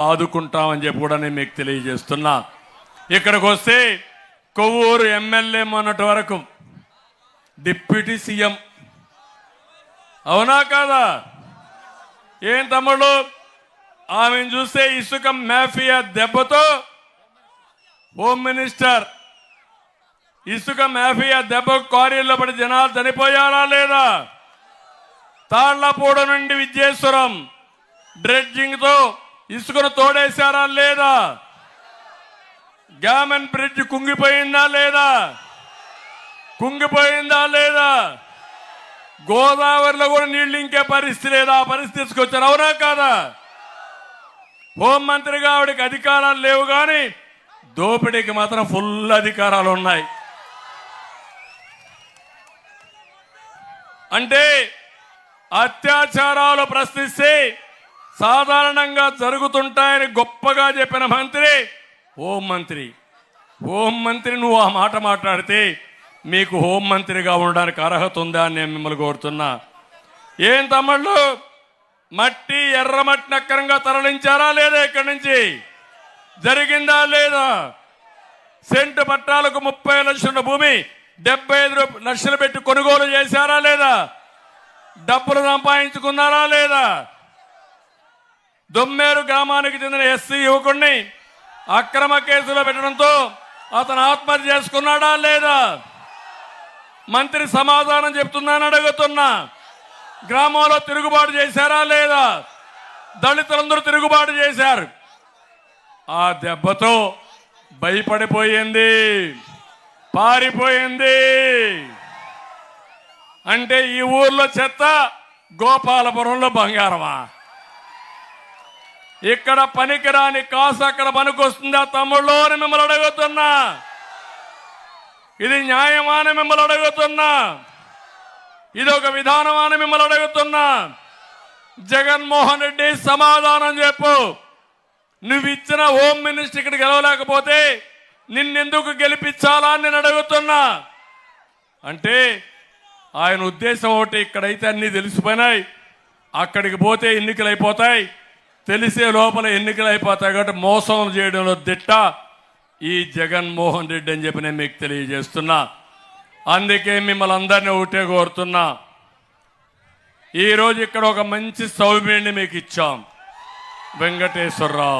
ఆదుకుంటామని చెప్పి కూడా నేను మీకు తెలియజేస్తున్నా. ఇక్కడికి వస్తే కొవ్వూరు ఎమ్మెల్యే మొన్నటి వరకు డిప్యూటీ సీఎం. అవునా కాదా? ఏం తమ్ముడు ఆమెను చూస్తే ఇసుక మాఫియా దెబ్బతో హోమ్ మినిస్టర్ ఇసుక మాఫియా దెబ్బ క్వారీల్లో పడి జనాలు చనిపోయారా లేదా? తాళ్ళపూడ నుండి విద్యేశ్వరం డ్రెడ్జింగ్తో ఇసుకను తోడేశారా లేదా? గ్యామన్ బ్రిడ్జ్ కుంగిపోయిందా లేదా? కుంగిపోయిందా లేదా? గోదావరిలో కూడా నీళ్ళు ఇంకే పరిస్థితి లేదా. ఆ పరిస్థితి తీసుకొచ్చారు అవునా కాదా? హోంమంత్రిగా ఆవిడకి అధికారాలు లేవు కానీ దోపిడీకి మాత్రం ఫుల్ అధికారాలు ఉన్నాయి. అంటే అత్యాచారాలు ప్రశ్నిస్తే సాధారణంగా జరుగుతుంటాయని గొప్పగా చెప్పిన మంత్రి హోం మంత్రి. హోం మంత్రి నువ్వు ఆ మాట మాట్లాడితే మీకు హోం మంత్రిగా ఉండడానికి అర్హత ఉందా అని నేను మిమ్మల్ని కోరుతున్నా. ఏం తమ్ముళ్ళు? మట్టి ఎర్రమట్టిని అక్కరంగా తరలించారా లేదా ఇక్కడి నుంచి? జరిగిందా లేదా? సెంటు పట్టాలకు ముప్పై లక్షల భూమి డెబ్బై ఐదు లక్షలు పెట్టి కొనుగోలు చేశారా లేదా? డబ్బులు సంపాదించుకున్నారా లేదా? దొమ్మేరు గ్రామానికి చెందిన ఎస్సీ యువకుడిని అక్రమ కేసులో పెట్టడంతో అతను ఆత్మహత్య చేసుకున్నాడా లేదా? మంత్రి సమాధానం చెప్తున్నానని అడుగుతున్నా. గ్రామంలో తిరుగుబాటు చేశారా లేదా? దళితులందరూ తిరుగుబాటు చేశారు. ఆ దెబ్బతో భయపడిపోయింది. పారిపోయింది. అంటే ఈ ఊర్లో చెత్త గోపాలపురంలో బంగారమా? ఇక్కడ పనికిరాని కాసు అక్కడ పనికొస్తుందా తమ్ముళ్ళు అని మిమ్మల్ని అడుగుతున్నా. ఇది న్యాయమా మిమ్మల్ని అడుగుతున్నా. ఇది ఒక విధానమా మిమ్మల్ని అడుగుతున్నా. జగన్మోహన్ రెడ్డి సమాధానం చెప్పు. నువ్వు ఇచ్చిన హోమ్ మినిస్టర్ ఇక్కడ గెలవలేకపోతే నిన్నెందుకు గెలిపించాలా అని నేను అడుగుతున్నా. అంటే ఆయన ఉద్దేశం ఒకటి ఇక్కడైతే అన్నీ తెలిసిపోయినాయి. అక్కడికి పోతే ఎన్నికలు అయిపోతాయి తెలిసే లోపల ఎన్నికలు అయిపోతాయి కాబట్టి మోసం చేయడంలో దిట్ట ఈ జగన్మోహన్ రెడ్డి అని చెప్పి నేను మీకు తెలియజేస్తున్నా. అందుకే మిమ్మల్ని అందరినీ ఒకటే కోరుతున్నా. ఈరోజు ఇక్కడ ఒక మంచి సౌమ్యుడిని మీకు ఇచ్చాం. వెంకటేశ్వరరావు.